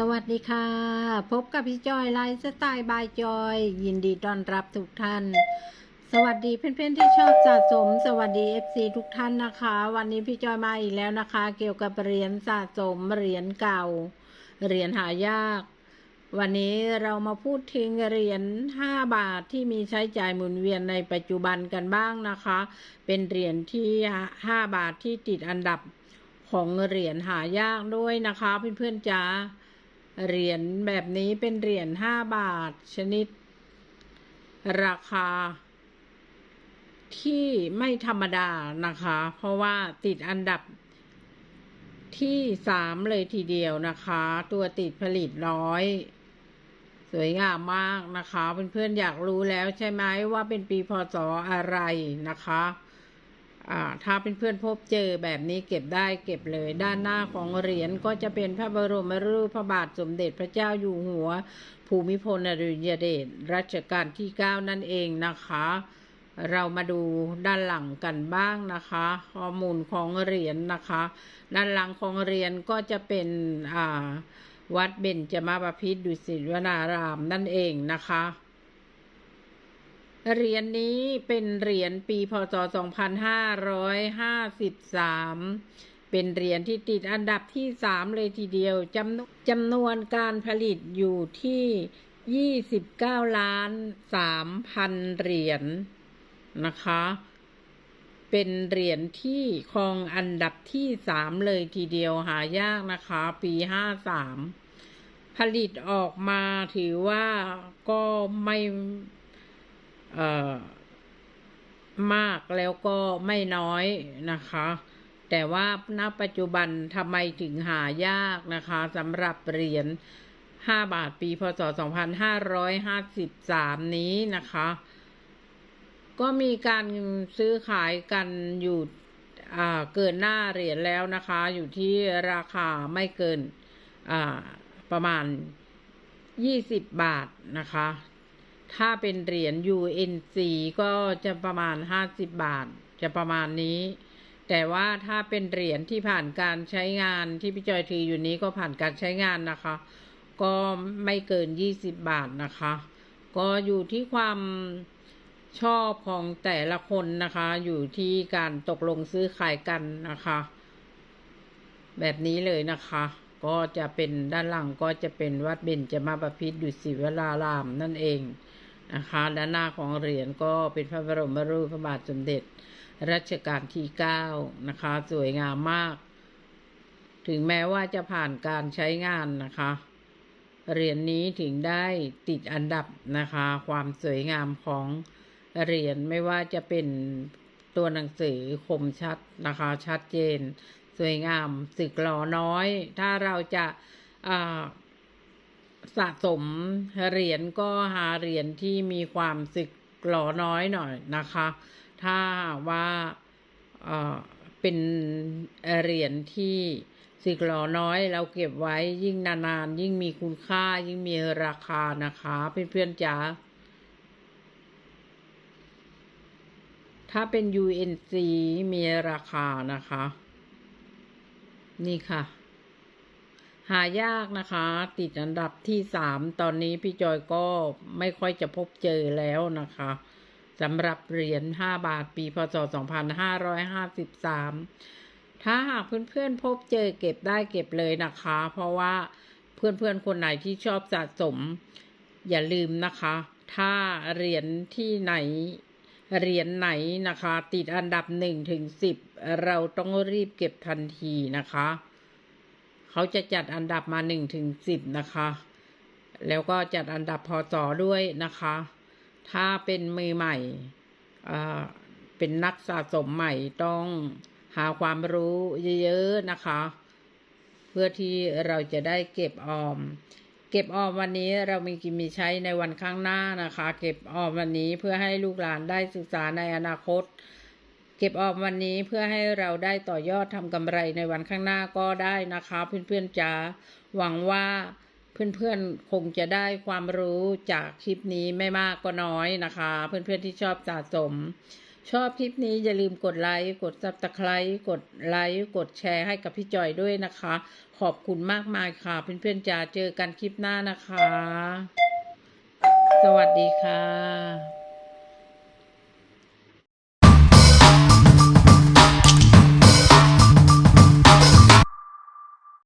สวัสดีค่ะ พบกับพี่จอยไลฟ์สไตล์บายจอย ยินดีต้อนรับทุกท่าน สวัสดีเพื่อนๆที่ชอบสะสม สวัสดี FC ทุกท่านนะคะ วันนี้พี่จอยมาอีกแล้วนะคะ เกี่ยวกับเหรียญสะสมเหรียญเก่า เหรียญหายาก วันนี้เรามาพูดถึงเหรียญ5บาทที่มีใช้จ่ายหมุนเวียนในปัจจุบันกันบ้างนะคะ เป็นเหรียญที่ 5 บาทที่ติดอันดับของเหรียญหายากด้วยนะคะเพื่อนๆจ้า เหรียญแบบนี้เป็นเหรียญ5บาทชนิด ราคา ที่ไม่ธรรมดานะคะ เพราะว่าติดอันดับที่สามเลยทีเดียวนะคะ ตัวติดผลิตร้อย สวยงามมากนะคะเพื่อนๆอยากรู้แล้วใช่ไหมว่าเป็นปีพศอะไรนะคะ ถ้าเป็นเพื่อนพบเจอแบบนี้เก็บได้เก็บเลย ด้านหน้าของเหรียญก็จะเป็นพระบรมรูปพระบาทสมเด็จพระเจ้าอยู่หัว ภูมิพลอดุลยเดชรัชกาลที่ 9 นั่นเองนะคะ เรามาดูด้านหลังกันบ้างนะคะ ข้อมูลของเหรียญนะคะ ด้านหลังของเหรียญก็จะเป็นวัดเบญจมาบพิตรดุสิตวนารามนั่นเองนะคะ เหรียญนี้เป็นเหรียญปีพศ 2553 เป็นเหรียญที่ติดอันดับที่ 3 เลยทีเดียวจำจำนวนการผลิตอยู่ที่ 29 ล้าน3พันเหรียญนะคะ เป็นเหรียญที่ครองอันดับที่ 3 เลยทีเดียวหายากนะคะ ปี 53 ผลิตออกมาถือว่าก็ไม่ มากแล้วก็ไม่น้อยนะคะ แต่ว่าณปัจจุบันทำไมถึงหายากนะคะสำหรับเหรียญ5 บาทปีพศ 2553 นี้นะคะ ก็มีการซื้อขายกันอยู่เกินหน้าเหรียญแล้วนะคะ อยู่ที่ราคาไม่เกินประมาณ 20 บาทนะคะ ถ้าเป็นเหรียญ UNC ก็จะประมาณ 50 บาท จะประมาณนี้ แต่ว่าถ้าเป็นเหรียญที่ผ่านการใช้งานที่พี่จอยถืออยู่นี้ก็ผ่านการใช้งานนะคะ ก็ไม่เกิน 20 บาทนะคะ ก็อยู่ที่ความชอบของแต่ละคนนะคะ อยู่ที่การตกลงซื้อขายกันนะคะ แบบนี้เลยนะคะ ก็จะเป็นด้านหลังก็จะเป็นวัดเบญจมาบพิตรดุสิตวรารามนั่นเองนะคะด้านหน้าของเหรียญก็เป็นพระบรมรูปพระบาทสมเด็จ รัชกาลที่เก้านะคะ สวยงามมาก ถึงแม้ว่าจะผ่านการใช้งานนะคะเหรียญนนี้ถึงได้ติดอันดับนะคะ ความสวยงามของเหรียญไม่ว่าจะเป็นตัวหนังสือคมชัดนะคะชัดเจน สวยงามสึกหล่อน้อย ถ้าเราจะสะสมเหรียญก็หาเหรียญที่มีความสึกหล่อน้อยหน่อยนะคะ ถ้าว่าเป็นเหรียญที่สึกหล่อน้อย เราเก็บไว้ยิ่งนานๆยิ่งมีคุณค่ายิ่งมีราคานะคะเพื่อนๆจ๋าถ้าเป็น UNC มีราคานะคะ นี่ค่ะ หายากนะคะ ติดอันดับที่สามตอนนี้พี่จอยก็ไม่ค่อยจะพบเจอแล้วนะคะสำหรับเหรียญห้าบาทปีพศสองพันห้าร้อยห้าสิบสามถ้าหากเพื่อนๆพบเจอเก็บได้เก็บเลยนะคะ เพราะว่าเพื่อนๆคนไหนที่ชอบสะสม อย่าลืมนะคะ ถ้าเหรียญที่ไหน เหรียญไหนนะคะ ติดอันดับหนึ่งถึงสิบเราต้องรีบเก็บทันทีนะคะ เขาจะจัดอันดับมาหนึ่งถึงสิบนะคะ แล้วก็จัดอันดับพอต่อด้วยนะคะ ถ้าเป็นมือใหม่เป็นนักสะสมใหม่ต้องหาความรู้เยอะๆนะคะ เพื่อที่เราจะได้เก็บออม เก็บออมวันนี้เรามีกินมีใช้ในวันข้างหน้านะคะ เก็บออมวันนี้เพื่อให้ลูกหลานได้ศึกษาในอนาคต เก็บออมวันนี้เพื่อให้เราได้ต่อยอดทำกำไรในวันข้างหน้าก็ได้นะคะ เพื่อนๆจ๋าหวังว่าเพื่อนๆ คงจะได้ความรู้จากคลิปนี้ไม่มากก็น้อยนะคะ เพื่อนๆที่ชอบสะสม ชอบคลิปนี้อย่าลืมกดไลค์ กดซับสไคร้กดไลค์ กดแชร์ให้กับพี่จอยด้วยนะคะ ขอบคุณมากมายค่ะ เพื่อนๆจะเจอกันคลิปหน้านะคะ สวัสดีค่ะ